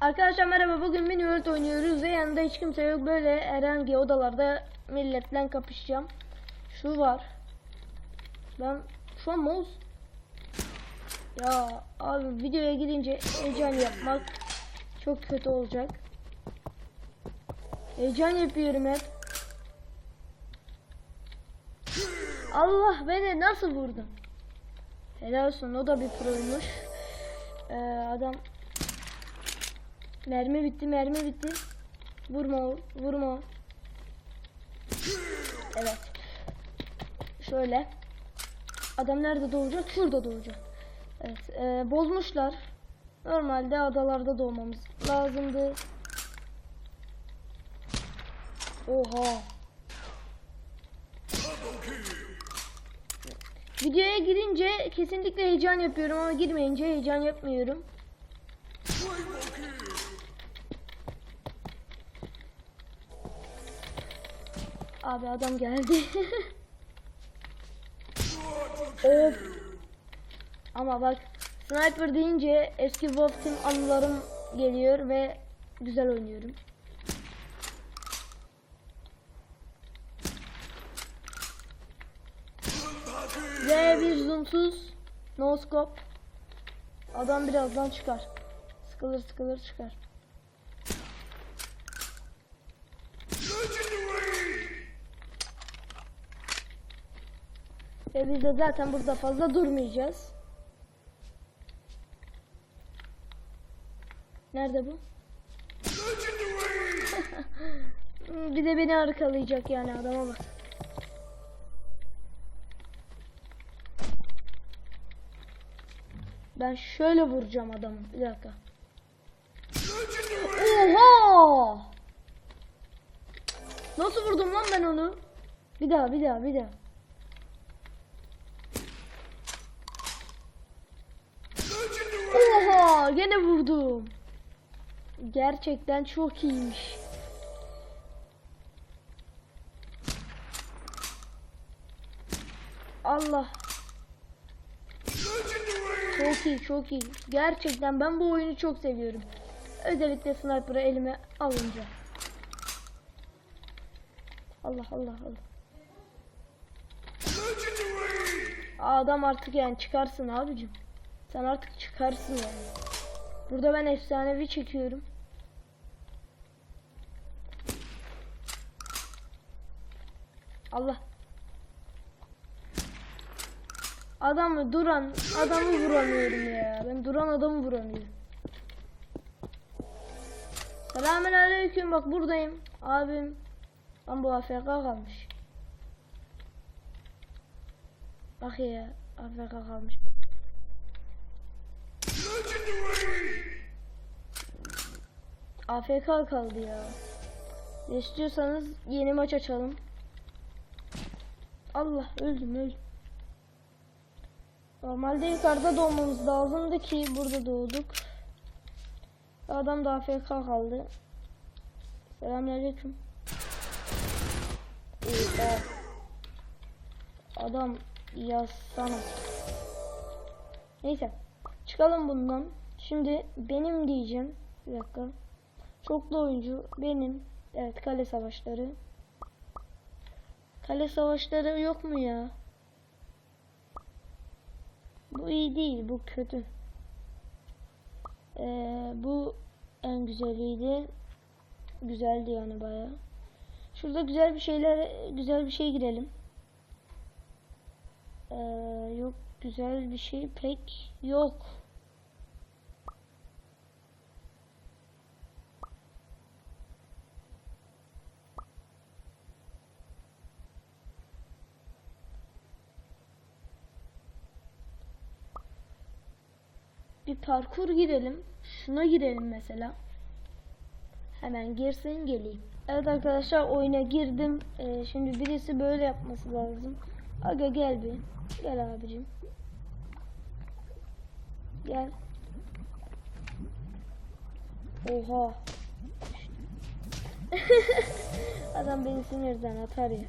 Arkadaşlar merhaba bugün mini world oynuyoruz ve yanında hiç kimse yok böyle herhangi odalarda milletle kapışacağım. Şu var. Ben şu an mouse ya abi videoya gidince heyecan yapmak çok kötü olacak. Heyecan yapıyorum hep. Allah beni nasıl vurdun? Helal olsun o da bir proymuş. Ee, adam Mermi bitti, mermi bitti. Vurma, vurma. Evet. Şöyle. Adam nerede doğacak? Şurada doğacak. Evet, e, bozmuşlar. Normalde adalarda doğmamız lazımdı. Oha. Videoya girince kesinlikle heyecan yapıyorum ama girmeyince heyecan yapmıyorum. Abi adam geldi. of. Ama bak sniper deyince eski Wolf Team anılarım geliyor ve güzel oynuyorum. Ve bir zoomsuz no scope. Adam birazdan çıkar. Sıkılır sıkılır çıkar. Ve biz de zaten burada fazla durmayacağız. Nerede bu? bir de beni arkalayacak yani adama bak. Ben şöyle vuracağım adamı. Bir dakika. Nasıl vurdum lan ben onu? Bir daha, bir daha, bir daha. Oha! Gene vurdum. Gerçekten çok iyiymiş. Allah. Çok iyi, çok iyi. Gerçekten ben bu oyunu çok seviyorum. Özellikle sniper'ı elime alınca. Allah Allah Allah. Adam artık yani çıkarsın abicim. Sen artık çıkarsın yani. Burada ben efsanevi çekiyorum. Allah. Adamı duran adamı vuramıyorum ya. Ben duran adamı vuramıyorum. Selamünaleyküm bak buradayım. Abim. Lan bu AFK kalmış. Bak ya AFK kalmış. AFK kaldı ya. Ne istiyorsanız yeni maç açalım. Allah öldüm öldüm. Normalde yukarıda doğmamız lazımdı ki burada doğduk. Adam da AFK kaldı. Selamünaleyküm. İyi. Adam yazsana. Neyse. Çıkalım bundan. Şimdi benim diyeceğim. Bir dakika. Çoklu oyuncu benim. Evet kale savaşları. Kale savaşları yok mu ya? Bu iyi değil. Bu kötü. Ee, bu en güzeliydi. Güzeldi yani baya. Şurada güzel bir şeyler, güzel bir şey girelim. Ee, yok güzel bir şey pek yok. Bir parkur girelim. Şuna girelim mesela. Hemen girsin geleyim. Evet arkadaşlar oyuna girdim. Ee, şimdi birisi böyle yapması lazım. Aga gel bir. Gel abicim. Gel. Oha. Adam beni sinirden atar ya.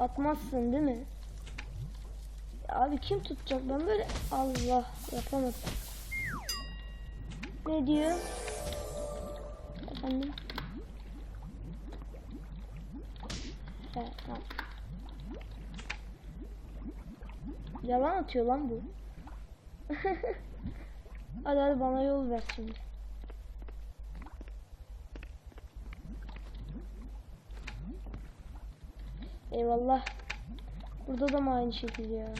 Atmazsın değil mi? Abi kim tutacak? Ben böyle Allah yapamadım. Ne diyor? Efendim? Evet, tamam. Yalan atıyor lan bu. hadi hadi bana yol ver şimdi. Eyvallah. Burada da mı aynı şekilde ya?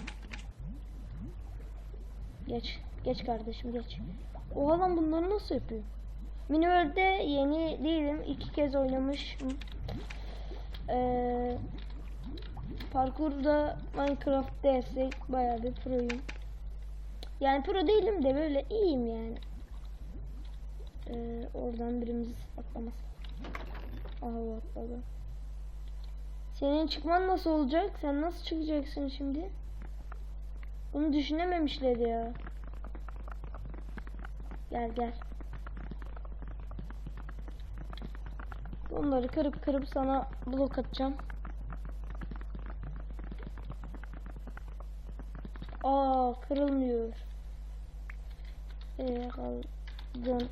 Geç. Geç kardeşim geç. O adam bunları nasıl yapıyor? Miniworld'de yeni değilim. iki kez oynamışım. Ee, parkurda Minecraft dersek bayağı bir proyum. Yani pro değilim de böyle iyiyim yani. Ee, oradan birimiz atlamaz. Aha atladı. Senin çıkman nasıl olacak? Sen nasıl çıkacaksın şimdi? Bunu düşünememişler ya. Gel gel. Onları kırıp kırıp sana blok atacağım. Aa kırılmıyor. Ee, kaldın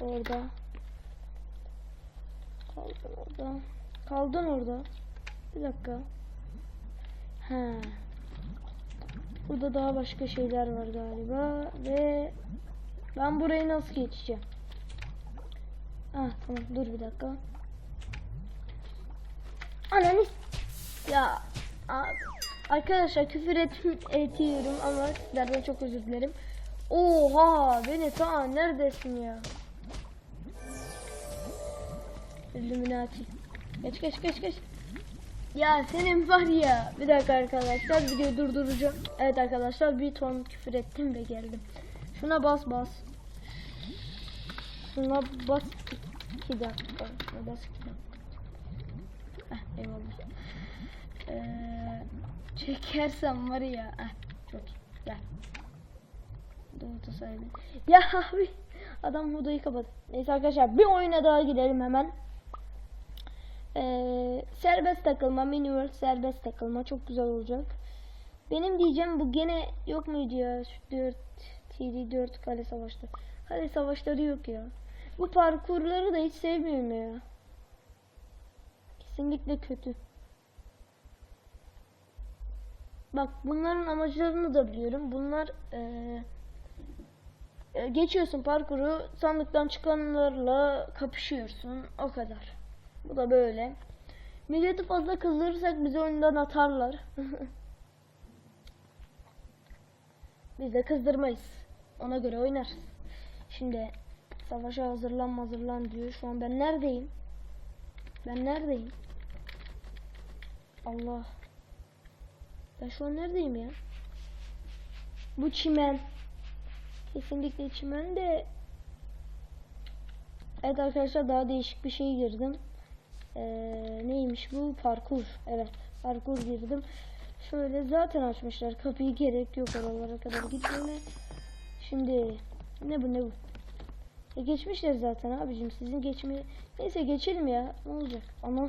orada. Kaldın orada. Kaldın orada. Bir dakika. He. Burada daha başka şeyler var galiba ve ben burayı nasıl geçeceğim? Ah tamam dur bir dakika. Ananı ya arkadaşlar küfür et etiyorum ama sizlerden çok özür dilerim. Oha beni ta neredesin ya? Illuminati. Geç geç geç geç. Ya senin var ya. Bir dakika arkadaşlar videoyu durduracağım. Evet arkadaşlar bir ton küfür ettim ve geldim. Şuna bas bas. Şuna bas. 2 dakika. Şuna bas 2 dakika. Heh, eyvallah. Ee, çekersem var ya. Heh, çok iyi. Gel. Doğru saydı. Ya abi. Adam odayı kapat. Neyse arkadaşlar bir oyuna daha gidelim hemen. Ee, serbest takılma, mini world serbest takılma çok güzel olacak. Benim diyeceğim bu gene yok muydu ya şu 4 TD 4 kale savaşları. Kale savaşları yok ya. Bu parkurları da hiç sevmiyorum ya. Kesinlikle kötü. Bak bunların amaclarını da biliyorum. Bunlar eee, e, geçiyorsun parkuru sandıktan çıkanlarla kapışıyorsun. O kadar. Bu da böyle. Milleti fazla kızdırırsak bizi oyundan atarlar. Biz de kızdırmayız. Ona göre oynarız. Şimdi savaşa hazırlan hazırlan diyor. Şu an ben neredeyim? Ben neredeyim? Allah. Ben şu an neredeyim ya? Bu çimen. Kesinlikle çimen de Evet arkadaşlar daha değişik bir şey girdim. Ee, neymiş bu? Parkur. Evet. Parkur girdim. Şöyle zaten açmışlar. Kapıyı gerek yok oralara kadar gitmeme. Şimdi ne bu ne bu? E geçmişler zaten abicim. Sizin geçme Neyse geçelim ya. Ne olacak? Ama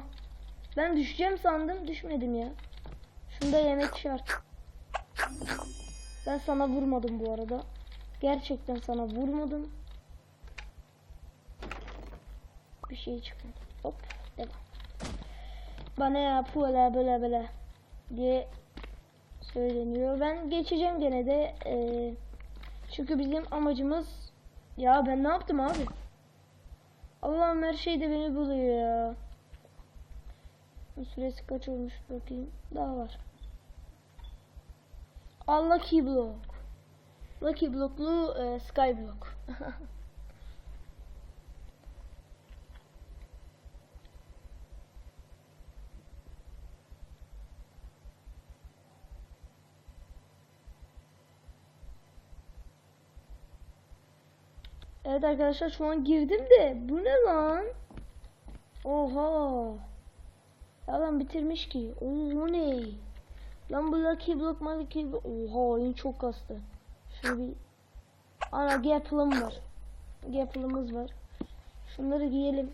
ben düşeceğim sandım. Düşmedim ya. Şunu da yemek şart. Ben sana vurmadım bu arada. Gerçekten sana vurmadım. Bir şey çıkmadı. Hop. Bana ya böyle böyle böyle diye söyleniyor. Ben geçeceğim gene de. Ee, çünkü bizim amacımız ya ben ne yaptım abi? Allah'ım her şey beni buluyor ya. Süresi kaç olmuş bakayım. Daha var. Al Lucky Block. Lucky Block'lu e, Sky Block. Evet arkadaşlar şu an girdim de bu ne lan? Oha. Ya lan bitirmiş ki. Oo, bu ne? Lan bu Lucky Block Lucky Block. Oha oyun çok kastı. Şöyle bir Ana Gapple'ım var. Gapple'ımız var. Şunları giyelim.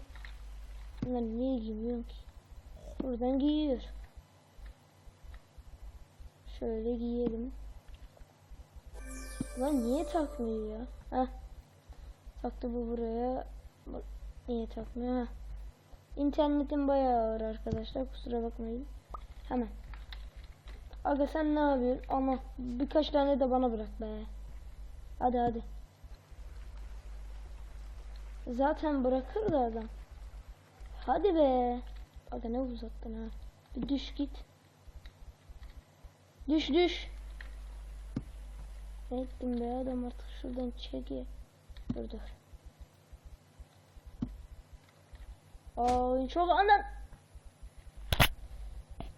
Bunlar niye giymiyor ki? Buradan giyiyor. Şöyle giyelim. Lan niye takmıyor ya? Heh. Taktı bu buraya. Niye takmıyor? İnternetim bayağı ağır arkadaşlar. Kusura bakmayın. Hemen. Aga sen ne yapıyorsun? Ama birkaç tane de bana bırak be. Hadi hadi. Zaten bırakır da adam. Hadi be. Aga ne uzattın ha. Bir düş git. Düş düş. Ne ettim be adam artık şuradan çeki. Dur dur. Ay çok anan.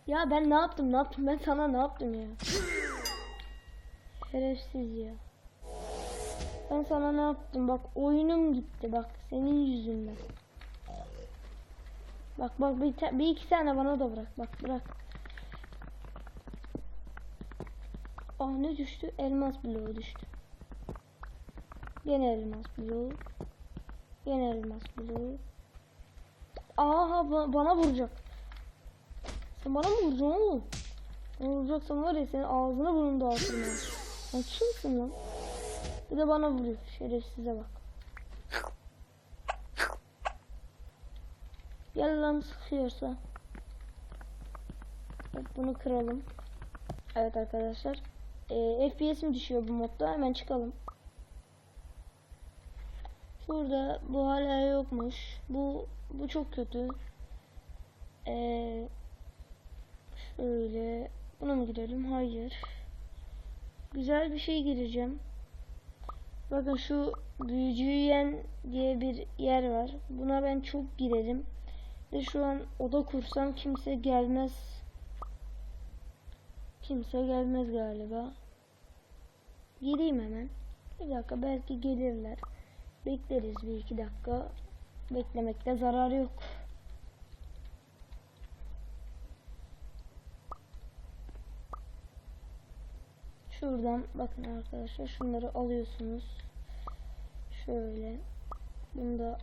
Ya ben ne yaptım ne yaptım ben sana ne yaptım ya. Şerefsiz ya. Ben sana ne yaptım bak oyunum gitti bak senin yüzünden. Bak bak bir, bir iki tane bana da bırak bak bırak. Ah ne düştü? Elmas bloğu düştü. Gene elmas bloğu. Gene elmas bloğu. Aha ba- bana vuracak. Sen bana mı vuracaksın oğlum? Vuracaksan var ya senin ağzını burnunu dağıtırım ben. Sen kimsin lan? Bir de bana vuruyor. Şerefsize bak. Gel lan sıkıyorsa. Evet, bunu kıralım. Evet arkadaşlar. Ee, FPS'im düşüyor bu modda. Hemen çıkalım. Şurada bu hala yokmuş. Bu bu çok kötü. Ee, şöyle buna mı girelim? Hayır. Güzel bir şey gireceğim. Bakın şu büyücüyen diye bir yer var. Buna ben çok girerim. Ve şu an oda kursam kimse gelmez. Kimse gelmez galiba. Gireyim hemen. Bir dakika belki gelirler. Bekleriz bir iki dakika. Beklemekte zarar yok. Şuradan bakın arkadaşlar şunları alıyorsunuz. Şöyle. Bunu da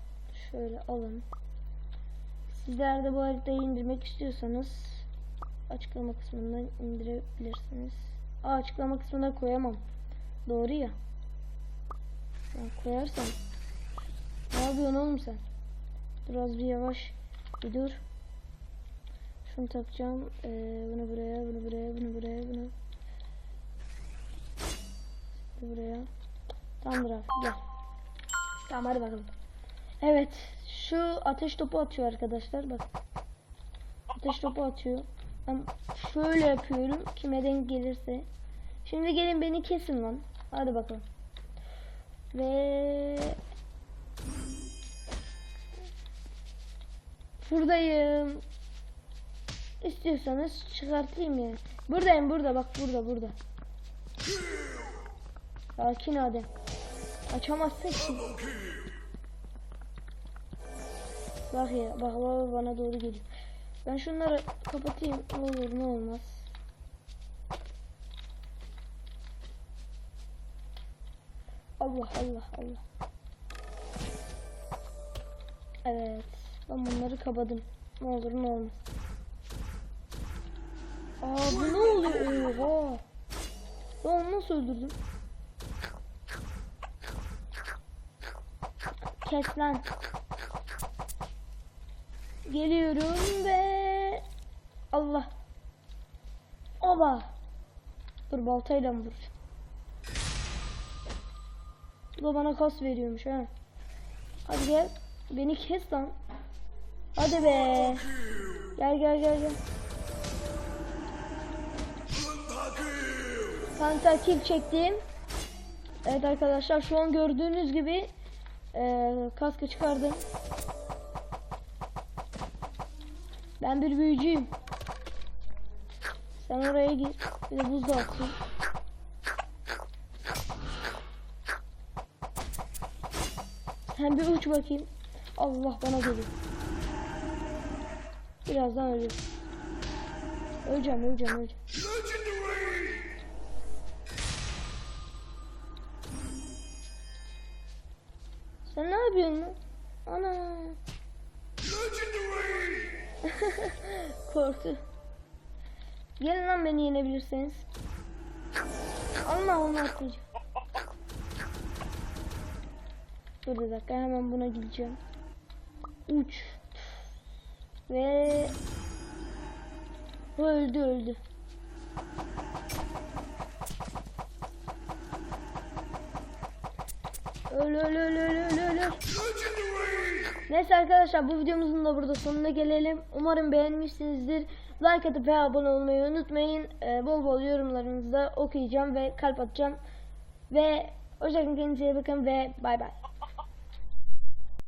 şöyle alın. Sizler de bu haritayı indirmek istiyorsanız açıklama kısmından indirebilirsiniz. Aa, açıklama kısmına koyamam. Doğru ya. Ha, koyarsam. Yapıyorsun oğlum sen? Dur az bir yavaş. Bir dur. Şunu takacağım. Ee, bunu buraya, bunu buraya, bunu buraya, bunu. Bu buraya. Tamamdır abi gel. Tamam hadi bakalım. Evet. Şu ateş topu atıyor arkadaşlar. Bak. Ateş topu atıyor. Ben şöyle yapıyorum. Kime denk gelirse. Şimdi gelin beni kesin lan. Hadi bakalım. Ve buradayım. İstiyorsanız çıkartayım ya. Buradayım burada bak burada burada. Sakin hadi. Açamazsın ki. Bak ya bak bak bana doğru geliyor. Ben şunları kapatayım. Ne olur ne olmaz. Allah Allah Allah. Evet. Ben bunları kapadım. Ne olur ne olmaz. Aa bu ne oluyor? Oha. Ben onu nasıl öldürdüm? Kes lan. Geliyorum ve Allah. Oba. Dur baltayla mı vuracağım? Bu bana kas veriyormuş ha. Hadi gel. Beni kes lan. Hadi be. Gel gel gel gel. Kanka kill çektim. Evet arkadaşlar şu an gördüğünüz gibi e, kaskı çıkardım. Ben bir büyücüyüm. Sen oraya gir. Bir de buzda atayım. Sen bir uç bakayım. Allah bana geliyor. Birazdan ölüyorum. Öleceğim, öleceğim, öleceğim. Sen ne yapıyorsun lan? Ana. Korktu. Gelin lan beni yenebilirseniz. Allah onu atlayacağım. Dur bir dakika hemen buna gideceğim. Uç. Ve öldü öldü. Öl öl öl öl öl öl. Neyse arkadaşlar bu videomuzun da burada sonuna gelelim. Umarım beğenmişsinizdir. Like atıp ve abone olmayı unutmayın. Ee, bol bol yorumlarınızı da okuyacağım ve kalp atacağım. Ve hoşçakalın kendinize bakın ve bay bay.